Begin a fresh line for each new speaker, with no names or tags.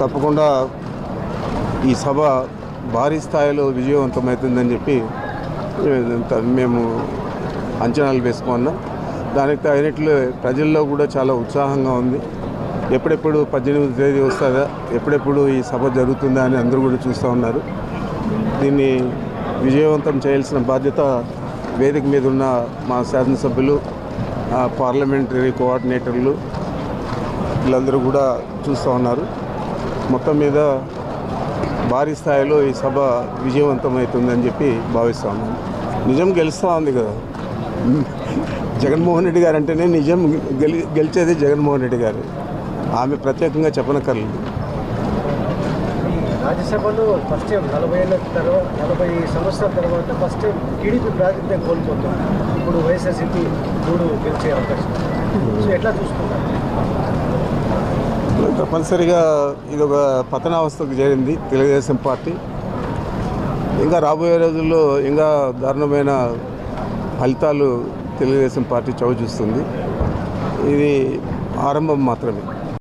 తప్పకుండా ఈ సభ భారీ స్థాయిలో విజయవంతమవుతుందని చెప్పి మేము- అంచనాలు వేసుకున్నాం. దానికి తగినట్లు ప్రజల్లో కూడా చాలా ఉత్సాహంగా ఉంది. ఎప్పుడెప్పుడు పద్దెనిమిది తేదీ వస్తుందా ఎప్పుడెప్పుడు ఈ సభ జరుగుతుందా అని అందరూ కూడా చూస్తూ ఉన్నారు. దీన్ని విజయవంతం చేయాల్సిన బాధ్యత వేదిక మీద ఉన్న మా శాసనసభ్యులు పార్లమెంటరీ కోఆర్డినేటర్లు వీళ్ళందరూ కూడా చూస్తూ ఉన్నారు. మొత్తం మీద భారీ స్థాయిలో ఈ సభ విజయవంతమవుతుందని చెప్పి భావిస్తాము నిజం గెలుస్తూ ఉంది కదా. జగన్మోహన్ రెడ్డి గారు అంటేనే నిజం గెలి గెలిచేది జగన్మోహన్ రెడ్డి గారు. ఆమె ప్రత్యేకంగా చెప్పనక్కర్లేదు.
రాజ్యసభలో ఫస్ట్ టైం నలభై ఏళ్ళ తర్వాత నలభై సంవత్సరాల తర్వాత ఫస్ట్ టైం టీడీపీ ప్రాతినిధ్యం కోల్పోతుంది. ఇప్పుడు వైఎస్ఆర్సీపీ మూడు గెలిచే అవకాశం. సో ఎట్లా చూసుకుంటారు?
తప్పనిసరిగా ఇది ఒక పతనావస్థకు చేరింది తెలుగుదేశం పార్టీ. ఇంకా రాబోయే రోజుల్లో ఇంకా దారుణమైన ఫలితాలు తెలుగుదేశం పార్టీ చవి చూస్తుంది ఇది ఆరంభం మాత్రమే.